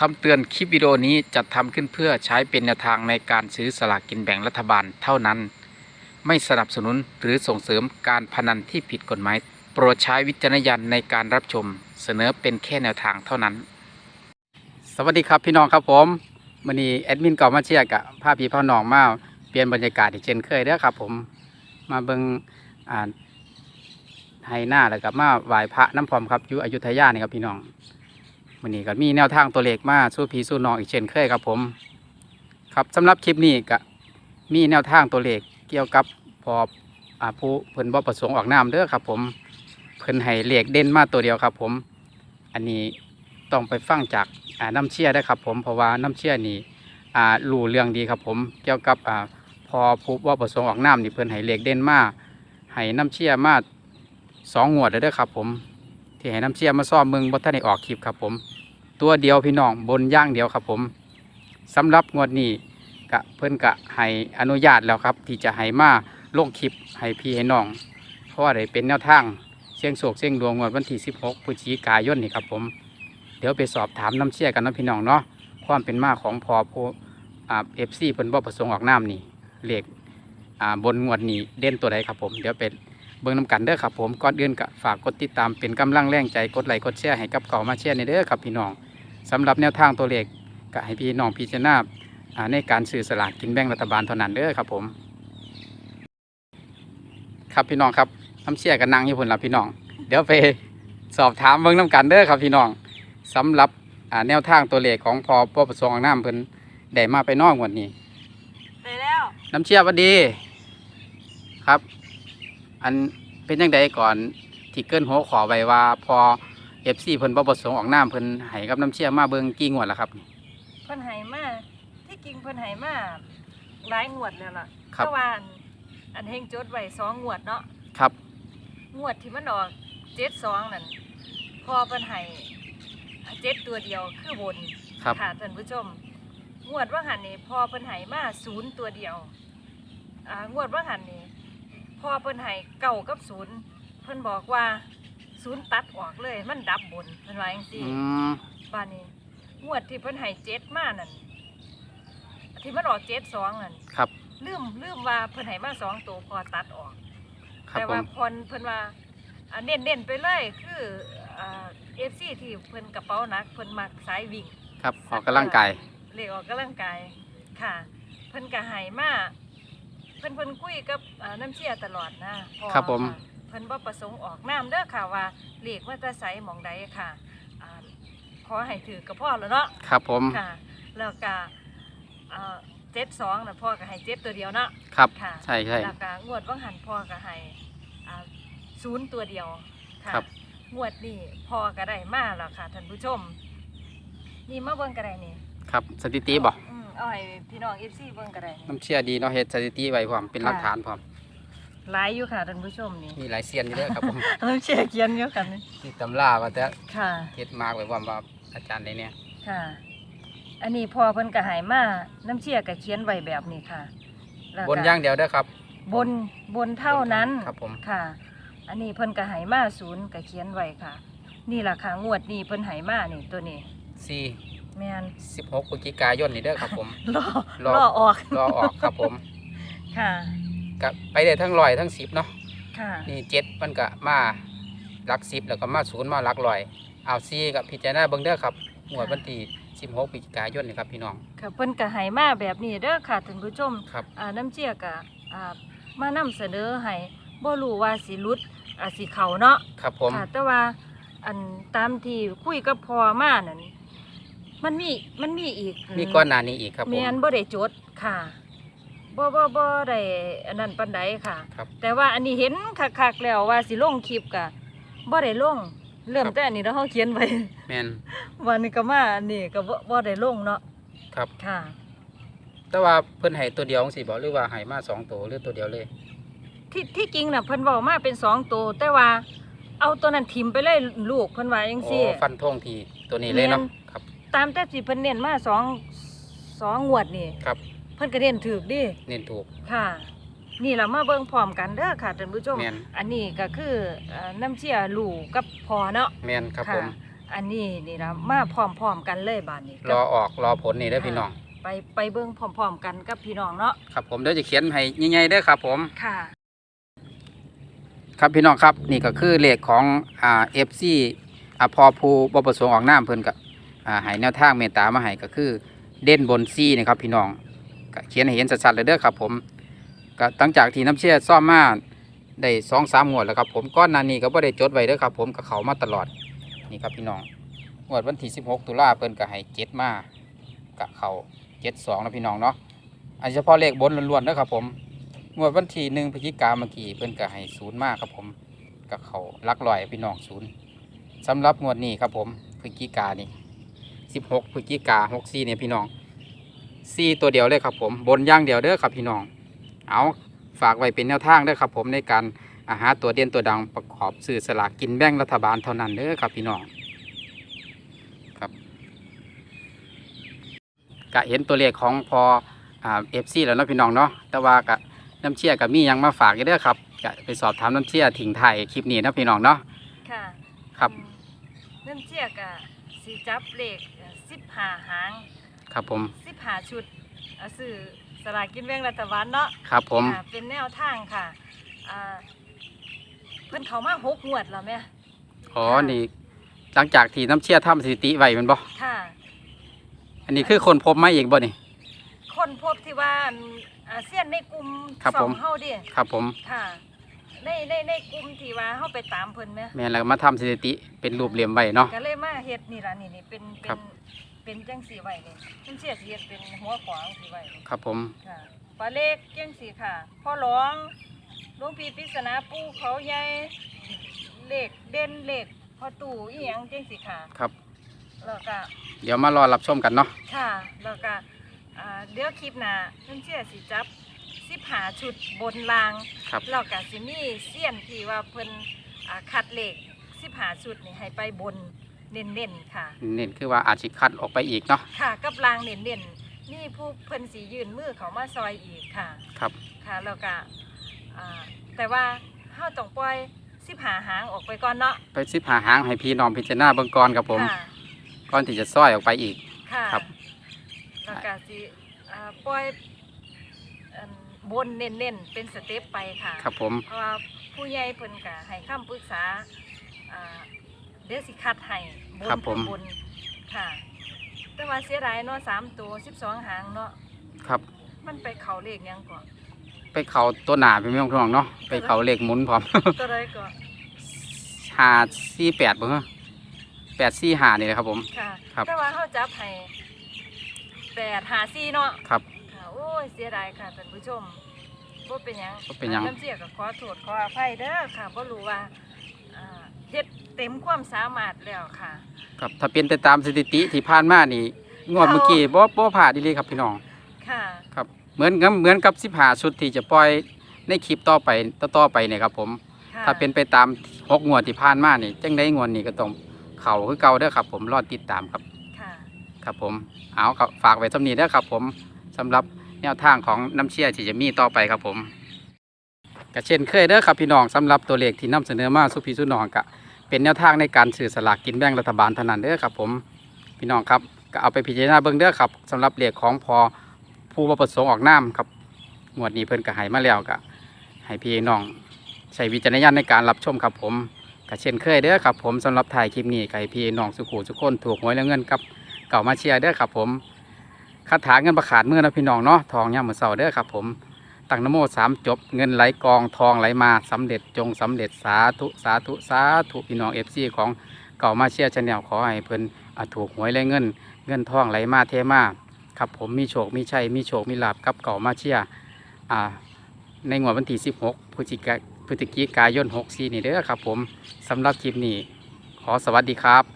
คำเตือนคลิปวิดีโอนี้จัดทำขึ้นเพื่อใช้เป็นแนวทางในการซื้อสลากกินแบ่งรัฐบาลเท่านั้น ไม่สนับสนุนหรือส่งเสริมการพนันที่ผิดกฎหมาย โปรดใช้วิจารณญาณในการรับชม เสนอเป็นแค่แนวทางเท่านั้น สวัสดีครับพี่น้องครับผมวันนี้แอดมินเก่ามาเชียร์กับภาพพี่พ่อน้องมาเปลี่ยนบรรยากาศอีกเช่นเคยเด้อครับผมมาเบิงอ่าไฮหน้าแล้วกับมาไหว้พระน้ำพรอมครับอยู่อยุธยานี่ครับพี่น้อง วันนี้ก็มีแนวทางตัวเลขมาสู้พีสู้น้องอีกเช่นเคยครับผม ครับสำหรับคลิปนี้ก็มีแนวทางตัวเลขเกี่ยวกับพอผู้เพิ่นบ่ประสงค์ออกนามเด้อครับ ผมเพิ่นให้เลขเด่นมาตัวเดียวครับ ผม อันนี้ต้องไปฟังจากน้ำเชี่ยได้ครับ ผมเพราะว่าน้ำเชี่ยนี่รู้เรื่องดีครับ ผมเกี่ยวกับพอผู้ว่ประสงค์ออกนามนี่เพิ่นให้เลขเด่นมาให้น้ำเชี่ยมาสองงวดแล้วเด้อครับ ผมที่ให้น้ำเชี่ยมาซ่อมมึงบ่ทันได้ออกคลิปครับผม ตัวเดียวพี่น้องบนย่างเดียวครับผมสำหรับงวดนี้กะเพิ่อนกะให้อนุญาตแล้วครับ ที่จะให้มาลงคลิปให้พี่ให้น้อง เพราะว่าได้เป็นแนวทางเสียงโศกเสียงดวงงวดวันที่ 16พฤศจิกายนนี่ครับผม เดี๋ยวไปสอบถามน้ำเชี่ยกันนะพี่น้องเนาะความเป็นมาของพอผู้เอฟซีเพิ่นบ่ประสงค์ออกน้ำนี่เหลขอ่าบนงวดนี้เด่นตัวใดครับผมเดี๋ยวเป็นเบิ่งน้ำกันเด้อครับผมก่อนอื่นก็ฝากกดติดตามเป็นกำลังแรงใจกดไลค์กดแชร์ให้กับเก่ามาเชียร์ในเด้อครับพี่น้อง สำหรับแนวทางตัวเลขก็ให้พี่น้องพิจารณาอ่าในการซื้อสลากกินแบ่งรัฐบาลเท่านั้นเด้อครับผม ครับพี่น้องครับน้ำเชี่ยกันนั่งอยู่พุ่นละพี่น้อง เดี๋ยวไปสอบถามเบิ่งน้ำกันเด้อครับพี่น้องสำหรับอ่าแนวทางตัวเลขของพอปประสงค์ออกน้ำเพิ่นได้มาไปนอกงวันนี้ไปแล้วน้ำเชี่ยหวัดดีครับ อันเป็นยังไงก่อนที่เกินหัวขอไว้ว่าพอ เอฟซีเพิ่นบ่ประสงค์ออกน้ำเพิ่นให้กับน้ำเชี่ยมาเบิ่งกี่งวดแล้วครับ เพิ่นให้มาที่จริงเพิ่นให้มาหลายงวดแล้วล่ะครับแต่ว่าอันอันเฮงจดไว้สองงวดเนาะครับ งวดที่มันออกเจ็ดสองนั่นพอเพิ่นให้เจ็ดตัวเดียวคือบนครับ ค่ะท่านผู้ชม งวดว่าหันนี่พอเพิ่นให้มาศูนย์ตัวเดียวอ่างวดว่าหันนี่พอเพิ่นให้เก้ากับศูนย์เพิ่นบอกว่า ศูนย์ตัดออกเลย มันดับบนเพิ่นว่าจังซี่อืมบ้านนี้งวดที่เพิ่นให้เจ็ดมานั่นที่มันออกเจ็ดสองนั่นครับลืมลืมว่าเพิ่นให้มาสองตัวพอตัดออก ครับแต่ผว่ามพนเพิ่นว่าอ่าเน้นเน้นๆไปเลยคือเอฟซีที่เพิ่นกระเป๋าหนักเพิ่นมักสายวิ่ง ครับออกกำลังกายเรียกออกกำลังกายค่ะ เพิ่นก็ให้มาเพิ่นเพิ่นคุยกับอ่าน้ำเชี่ยตลอดนะพอครับผมะเพิ่นบ่ประสงค์ออกน้ำเด้อค่ะว่าเลขว่าจะใสหมองใดค่ะอ่าขอให้ถือกับพ่อแล้วเนาะครับผมค่ะ แล้วก็เจ็ดสองนะพ่อก็ให้เจ็ดตัวเดียวเนาะครับค่ะใช่ใช่แล้วก็งวดว่างหันพ่อก็ให้ศูนย์ตัวเดียวค่ะครับงวดนี้พ่อก็ได้มาแล้วค่ะท่านผู้ชม นี่มาเบิ่งก็ได้นี่ครับสถิติบ่อืมเอาให้พี่น้องเอฟซีเบิ่งก็ได้นี่น้ำเชี่ยดีเนาะเฮ็ดสถิติไว้พร้อมเป็นหลักฐานพร้อม หลายอยู่ค่ะท่านผู้ชมนี่มีหลายเซียนอยู่เด้อครับผมน้ำเชี่ยเขียนอยู่กันนี่ที่ตำราว่าแต่ค่ะ เฮ็ดมากไว้พร้อมว่าอาจารย์ได้เนี่ยค่ะ อันนี้พ่อเพิ่นก็ให้มาน้ำเชี่ยก็เขียนไว้แบบนี้ค่ะแล้วบก็นอย่างเดียวเด้อครับ บนบนเท่านั้นครับผม ค่ะ อันนี้เพิ่นก็ให้มาศูนย์ก็เขียนไว้ค่ะ นี่ล่ะค่ะงวดนี้เพิ่นให้มานี่ตัวนี้สี่แม่นสิบหกพฤศจิกายนนี่เด้อครับผม รอรอรอออก รอออกครับผม ค่ะ ก็ไปได้ทั้งร้อยทั้งสิบเนาะค่ะนี่เจ็ดมันก็มาหลักสิบแล้วก็มาศูนย์มาหลักร้อยเอาซีกับพิจารณาเบิ่งเด้อครับงวดวันที่สิบหกพฤศจิกายนนี่ครับพี่น้องค่ะเพิ่นก็ให้มาแบบนี้เด้อค่ะท่านผู้ชมครับอ่าน้ำเจียก็อ่ามานำเสนอให้บ่รู้ว่าสิหลุดอ่าสิเข้าเนาะครับผมค่ะแต่ว่าอันตามที่คุยกับพ่อมานั่นมันมีมันมีอีกมีก้อนหนานี้อีกครับผมแม่นบ่ได้จดค่ะ บ่บ่บ่ได้อันนั้นปานใดค่ะ ครับ แต่ว่าอันนี้เห็นคักๆแล้วว่าสิลงคลิปกะบ่ได้ลง เริ่มครับ แต่อันนี้แล้วเฮาเขียนไว้ แม่นวันนี้ก็มาอันนี้ก็บ่บ่ได้ลงเนาะครับ ค่ะ แต่ว่าเพิ่นให้ตัวเดียวจังซี่บ่หรือว่าให้มาสองตัวหรือตัวเดียวเลย ที่ที่จริงน่ะเพิ่นเว้ามาเป็นสองตัวแต่ว่าเอาตัวนั้นทิมไปเลยลูกเพิ่นว่าจังอ๋ซี่ อฟันธงที่ตัวนี้เลยเนาะแม่น ครับ ตามแต่ที่เพิ่นเน้นมาสองสองงวดนี่ครับ เพิ่นก็เน้นถูกดิเน้นถูก ค่ะ นี่เรามาเบิ่งพร้อมกันเด้อค่ะท่านผู้ชม แม่น อันนี้ก็คือเอ่อน้ำเชี่ยลูกกับพอเนาะแม่นครับผมะอันนี้นี่ละมาพร้อมๆกันเลยบาดนี้รอออกรอผลนี่เด้อพี่น้อง ไปไปเบิ่งพร้อมๆกันกับพี่น้องเนาะครับผมเดี๋ยวจะเขียนให้ใหญ่ๆเด้อครับผม ค่ะ ครับพี่น้องครับนี่ก็คือเลขของอ่าเอฟซีอ่าพอภูบประสงค์ออกน้ำเพิ่นกับอ่าให้แนวทางเมตตามาให้ก็คือเด่นบนซีนะครับพี่น้อง ก็เขียนให้เห็นชัดๆเลยเด้อครับผมก็ตั้งจากที่น้ำเชื่อซ่อมมาได้สองสามงวดแล้วครับผมก้อนนานี้ก็บ่ได้จดไว้เด้อครับผมก็เขามาตลอดนี่ครับพี่น้องงวดวันที่16ตุลาเพิ่นก็ให้เจ็ดมาก็เขาเจ็ดสองนะพี่น้องเนาะอันเฉพาะเลขบนล้วนๆเด้อครับผมงวดวันที่หนึ่งพฤศจิกาเมื่อกี้เพิ่นก็ให้ศูนย์มากครับผมกับเขาลักลอยพี่น้องศูนย์สำหรับงวดนี้ครับผมพฤศจิกานี่สิบหกพฤศจิกาหกสี่เนี่ยพี่น้อง สี่ตัวเดียวเลยครับผมบนอย่างเดียวเด้อครับพี่น้อง เอาฝากไว้เป็นแนวทางเด้อครับผมในการอาหารตัวเด่นตัวดังประกอบสื่อสลากกินแบ่งรัฐบาลเท่านั้นเด้อครับพี่น้องครับกะเห็นตัวเลขของพออ่าเอฟซีแล้วเนาะพี่น้องเนาะแต่ว่ากับน้ำเชี่ยกับมีหยังมาฝากอยู่เด้อครับจะไปสอบถามน้ำเชี่ยถิงไทายคลิปนี้เนาะพี่น้องเนาะค่ะครับอืมน้ำเจียกะสีจับเลขสิบหาหาง ครับผม สิบหาชุดเอาซื้อสลากกินแบ่งรัฐบาลเนาะครับผมค่ะเป็นแนวทางค่ะอ่าเพิ่นเขามาหกงวดแล้วแม่ อ๋อนี่ หลังจากที่น้ำเชี่ยทำสถิติไว้แมันบ่ ค่ะ อันนี้คือคนพบมาเองบ่นี่ คนพบที่ว่าอันอาเซียนในกลุ่มครับสอผงมเฮาดิครับผม ค่ะ ในในในกลุ่มที่ว่าเฮาไปตามเพิ่นไหมแม่นแล้วก็มาทำสถิติเป็นรูปเหลี่ยมไว้เนาะ ก็เลยมาเฮ็ดนี่ล่ะนี่นี่เป็นเป็ครันบ เป็นจังสีไว้นี่มันเสียสิเฮ็ดเป็นหัวขวางสิไว้นี่ครับผมค่ะปลาเล็กจังสีค่ะ พ่อหลวงหลวงพี่ปริศนาปู่เขาใหญ่เลขเด่นเลขพ่อตู่อีหยังจังสีค่ะครับ แล้วก็ เดี๋ยวมารอรับชมกันเนาะค่ะแล้วก็อ่าเดี๋ยวคลิปหน้าเพิ่นเชื่อสิจับสิบหาชุดบนรางครับ แล้วก็สิมีเสี้ยนที่ว่าเพิ่นอ่าคัดเลขสิบหาชุดนี่ให้ไปบน เน้นๆค่ะ เน้นคือว่าอาจสิคัดออกไปอีกเนาะค่ะกับรางเน้นๆนี่ผู้เพิ่นสียืนมือเขามาซอยอีกค่ะครับค่ะแล้วก็อ่าแต่ว่าเฮาต้องปล่อยสิบหาหางออกไปก่อนเนาะไปสิบหาหางให้พี่น้องพิจารณาเบื้องก่อนครับผมค่ะก่อนที่จะซ้อยออกไปอีก ค่ะครับ แล้วก็สิอ่าปล่อยอันบนเน้นๆเป็นสเต็ปไปค่ะ ครับผม เพราะว่าผู้ใหญ่เพิ่นก็ให้คำปรึกษาอ่า เดี๋ยวสิคัดให้บนครับผมบนค่ะ แต่ว่าเสียดายเนาะสามตัวสิบสองหางเนาะครับ มันไปเขาเลขหยังก่อน ไปเขาตัวหนาพี่น้องเนาะไปเขาเลขหมุนพร้อม ตัวใดก่อนหาสี่แปดบ่ฮะแปดสี่หานี่แหละครับผม ค่ะ ครับ แต่ว่าเขาจับให้แปดหาสี่เนาะครับ ค่ะโอ้ยเสียดายค่ะท่านผู้ชมบ่เป็นหยังบ่เป็นหยัง น้ำเสียก็ขอโทษขออภัยเด้อค่ะบ่รู้ว่าอ่าเฮ็ด เต็มความสามารถแล้วค่ะ ครับถ้าเป็นไปตามสถิติที่ผ่านมานี่งวดเมื่อกี้บ่บ่ผ่านดีเลยครับพี่น้อง ค่ะ ครับเหมือนกับเหมือนกับสิบหาชุดที่จะปล่อยในคลิปต่อไปต่อต่อไปเนี่ยครับผม ค่ะถ้าเป็นไปตามหกงวดที่ผ่านมานี่จังได้งวดนี้ก็ต้องเข่าคือเก่าเด้อครับผมรอติดตามครับ ค่ะ ครับผมเอาครับฝากไว้สำนีเด้อครับผมสำหรับแนวทางของน้ำเชี่ยที่จะมีต่อไปครับผมก็เช่นเคยเด้อครับพี่น้องสำหรับตัวเลขที่นำเสนอมาสุพีสุนองกะ เป็นแนวทางในการสื่อสลากกินแบ่งรัฐบาลเท่านั้นเด้อครับผมพี่น้องครับก็เอาไปพิจารณาเบิ่งเด้อครับสำหรับเลขของพอผู้ประสงค์ออกนามครับงวดนี้เพิ่นก็ให้มาแล้วก็ให้พี่น้องใช้วิจารณญาณในการรับชมครับผมก็เช่นเคยเด้อครับผมสำหรับถ่ายคลิปนี้ก็ให้พี่น้องสุขุสุขคนถูกหวยแล้วเงินกับเก่ามาเชียร์เด้อครับผมคาถาเงินประขาดเมื่อนะพี่น้องเนาะทองย่ามมือเสาเด้อครับผม ตั้งนโมสามจบ เงินไหลกองทองไหลมาสำเร็จจงสำเร็จสาธุสาธุสาธุพี่น้องเอฟซีของเก่ามาเชียร์ชาแนลขอให้เพิ่นอ่าถูกหวยและเงิน เงินทองไหลมาเทมาครับผมมีโชคมีชัยมีโชคมีลาบกับเก่ามาเชียร์ในงวดวันที่16พฤศจิกาพฤศจิกายน64นี่เด้อครับผมสำหรับคลิปนี้ขอสวัสดีครับ